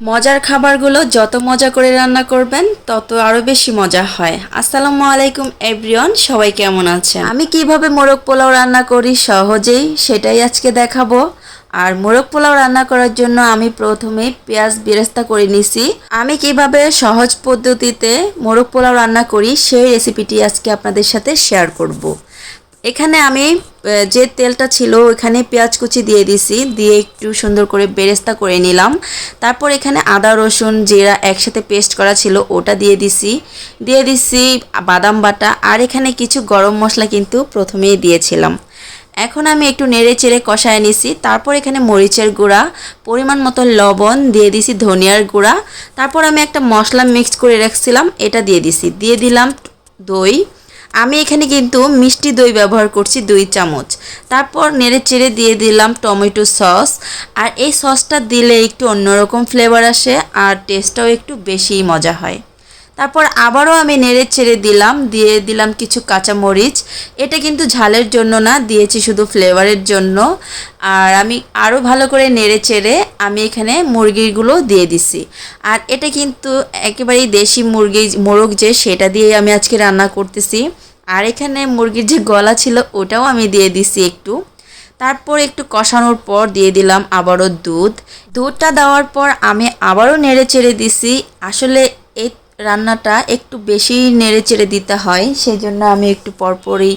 মজার খাবারগুলো যত মজা করে রান্না করবেন, তত আরও বেশি মজা হয়। আসসালামু আলাইকুম, এভরিওয়ান, সবাই কেমন আছে আমি কীভাবে মোরগ পোলাও রান্না করি সহজেই সেটাই আজকে দেখাবো। আর মোরগ পোলাও রান্না করার জন্য আমি প্রথমে পেঁয়াজ বেরেস্তা করে নিছি। আমি কীভাবে সহজ পদ্ধতিতে মোরগ পোলাও রান্না করি সেই রেসিপিটি আজকে আপনাদের সাথে শেয়ার করব। এখানে আমি যে তেলটা ছিল ওখানে পেঁয়াজ কুচি দিয়ে দিছি, দিয়ে একটু সুন্দর করে বেরেস্তা করে নিলাম। তারপর এখানে আদা, রসুন, জিরা একসাথে পেস্ট করা ছিল, ওটা দিয়ে দিছি। দিয়ে দিছি বাদাম বাটা, আর এখানে কিছু গরম মশলা কিন্তু প্রথমেই দিয়েছিলাম। এখন আমি একটু নেড়ে চেড়ে কষায় নিছি। তারপর এখানে মরিচের গুঁড়া, পরিমাণ মতো লবণ, দিয়ে দিছি ধনিয়ার গুঁড়া। তারপর আমি একটা মশলা মিক্স করে রাখছিলাম, এটা দিয়ে দিছি। দিয়ে দিলাম দই আমি এখানে কিন্তু মিষ্টি দই ব্যবহার করছি দুই চামচ। তারপর নেড়ে চেড়ে দিয়ে দিলাম টমেটো সস। আর এই সসটা দিলে একটু অন্যরকম ফ্লেভার আসে আর টেস্টটাও একটু বেশিই মজা হয়। তারপর আবারও আমি নেড়ে চেড়ে দিলাম, দিয়ে দিলাম কিছু কাঁচা মরিচ এটা কিন্তু ঝালের জন্য না, দিয়েছি শুধু ফ্লেভারের জন্য। আর আমি আরও ভালো করে নেড়ে চেড়ে আমি এখানে মুরগিগুলো দিয়ে দিছি। আর এটা কিন্তু একেবারেই দেশি মুরগি, মোরগ যে সেটা দিয়ে আমি আজকে রান্না করতেছি। আর এখানে মুরগির যে গলা ছিল, ওটাও আমি দিয়ে দিছি একটু। তারপর একটু কষানোর পর দিয়ে দিলাম আবারও দুধ। দুধটা দেওয়ার পর আমি আবারও নেড়ে চেড়ে দিছি। আসলে এই রান্নাটা একটু বেশি নেড়ে চেড়ে দিতে হয় সেই জন্য আমি একটু পরপরই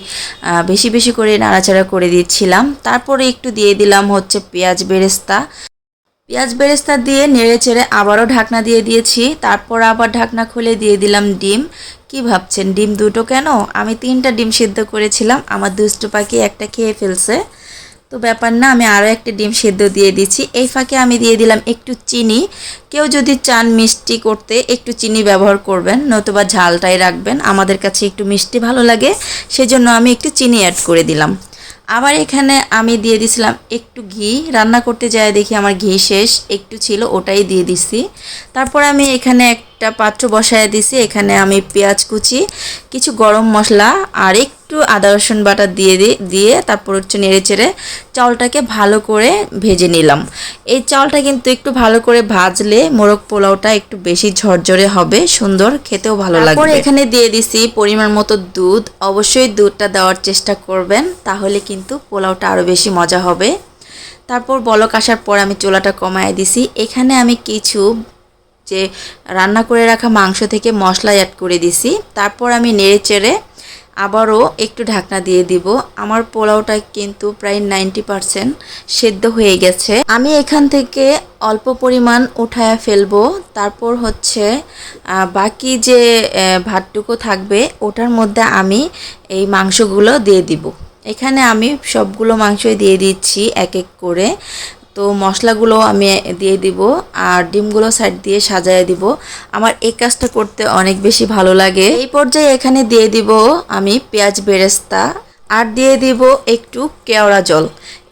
বেশি বেশি করে নাড়াচাড়া করে দিচ্ছিলাম। তারপরে একটু দিয়ে দিলাম হচ্ছে পেঁয়াজ বেরেস্তা। পেঁয়াজ বেরেস্তা দিয়ে নেড়ে চেড়ে আবারও ঢাকনা দিয়ে দিয়েছি। তারপর আবার ঢাকনা খুলে দিয়ে দিলাম ডিম। কি ভাবছেন? ডিম দুটো কেন? আমি তিনটা ডিম সিদ্ধ করেছিলাম, আমার দুষ্টু পাখি একটা খেয়ে ফেলছে। তো ব্যাপার না, আমি আরও একটা ডিম সেদ্ধ দিয়ে দিচ্ছি। এই ফাঁকে আমি দিয়ে দিলাম একটু চিনি। কেউ যদি চান মিষ্টি করতে, একটু চিনি ব্যবহার করবেন, নতুবা ঝালটাই রাখবেন। আমাদের কাছে একটু মিষ্টি ভালো লাগে, সেজন্য আমি একটু চিনি অ্যাড করে দিলাম। আবার এখানে আমি দিয়ে দিছিলাম একটু ঘি। রান্না করতে যায় দেখি আমার ঘি শেষ, একটু ছিল, ওটাই দিয়ে দিছি তারপর আমি এখানে একটা পাত্র বসায় দিছি এখানে আমি পেঁয়াজ কুচি কিছু গরম মশলা আর একটু আদা রসুন বাটা দিয়ে দিয়ে তারপর হচ্ছে নেড়ে চেড়ে চাউলটাকে ভালো করে ভেজে নিলাম। এই চাউলটা কিন্তু একটু ভালো করে ভাজলে মোরগ পোলাওটা একটু বেশি ঝরঝরে হবে সুন্দর খেতেও ভালো লাগবে। তারপর এখানে দিয়ে দিছি পরিমাণ মতো দুধ অবশ্যই দুধটা দেওয়ার চেষ্টা করবেন তাহলে কিন্তু পোলাওটা আরও বেশি মজা হবে। তারপর বলক আসার পর আমি চুলাটা কমায় দিছি। এখানে আমি কিছু যে রান্না করে রাখা মাংস থেকে মশলা অ্যাড করে দিছি। তারপর আমি নেড়ে চেড়ে আবারও একটু ঢাকনা দিয়ে দিব। আমার পোলাওটা কিন্তু প্রায় নাইনটি পারসেন্ট সেদ্ধ হয়ে গেছে। আমি এখান থেকে অল্প পরিমাণ উঠায়া ফেলব। তারপর হচ্ছে বাকি যে ভাতটুকু থাকবে, ওটার মধ্যে আমি এই মাংসগুলো দিয়ে দিব। এখানে আমি সবগুলো মাংসই দিয়ে দিচ্ছি এক এক করে। তো মশলাগুলো আমি দিয়ে দিব আর ডিমগুলো সাইড দিয়ে সাজায় দিব। আমার এই কাজটা করতে অনেক বেশি ভালো লাগে। এই পর্যায়ে এখানে দিয়ে দিব আমি পেঁয়াজ বেরেস্তা আর দিয়ে দিব একটু কেওড়া জল।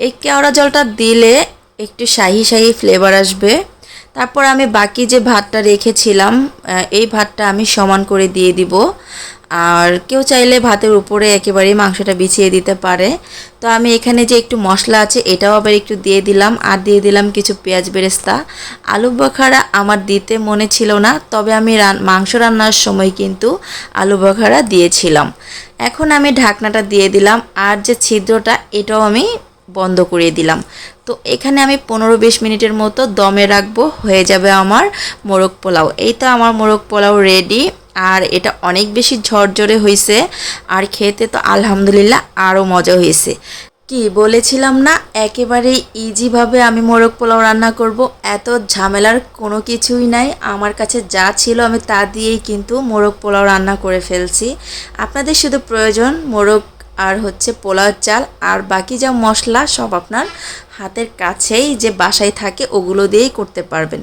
এই কেওড়া জলটা দিলে একটু শাহি শাহি ফ্লেভার আসবে। তারপর আমি বাকি যে ভাতটা রেখেছিলাম এই ভাতটা আমি সমান করে দিয়ে দিব। আর কেউ চাইলে ভাতের উপরে একেবারেই মাংসটা বিছিয়ে দিতে পারে। তো আমি এখানে যে একটু মশলা আছে, এটাও আবার একটু দিয়ে দিলাম। আর দিয়ে দিলাম কিছু পেঁয়াজ বেরেস্তা। আলু বখারা আমার দিতে মনে ছিল না, তবে আমি মাংস রান্নার সময় কিন্তু আলু বখারা দিয়েছিলাম। এখন আমি ঢাকনাটা দিয়ে দিলাম, আর যে ছিদ্রটা, এটাও আমি বন্ধ করে দিলাম। তো এখানে আমি পনেরো বিশ মিনিটের মতো দমে রাখব, হয়ে যাবে আমার মোরগ পোলাও। এই তো আমার মোরগ পোলাও রেডি আর এটা অনেক বেশি ঝরঝরে হয়েছে আর খেতে তো আলহামদুলিল্লাহ আরও মজা হয়েছে কি বলেছিলাম না একেবারে ইজিভাবে আমি মোরগ পোলাও রান্না করব, এত ঝামেলার কোনো কিছুই নাই। আমার কাছে যা ছিল আমি তা দিয়েই কিন্তু মোরগ পোলাও রান্না করে ফেলছি। আপনাদের শুধু প্রয়োজন মোরগ আর হচ্ছে পোলাও চাল আর বাকি যা মশলা সব আপনার হাতের কাছেই যে বাসায় থাকে ওগুলো দিয়েই করতে পারবেন।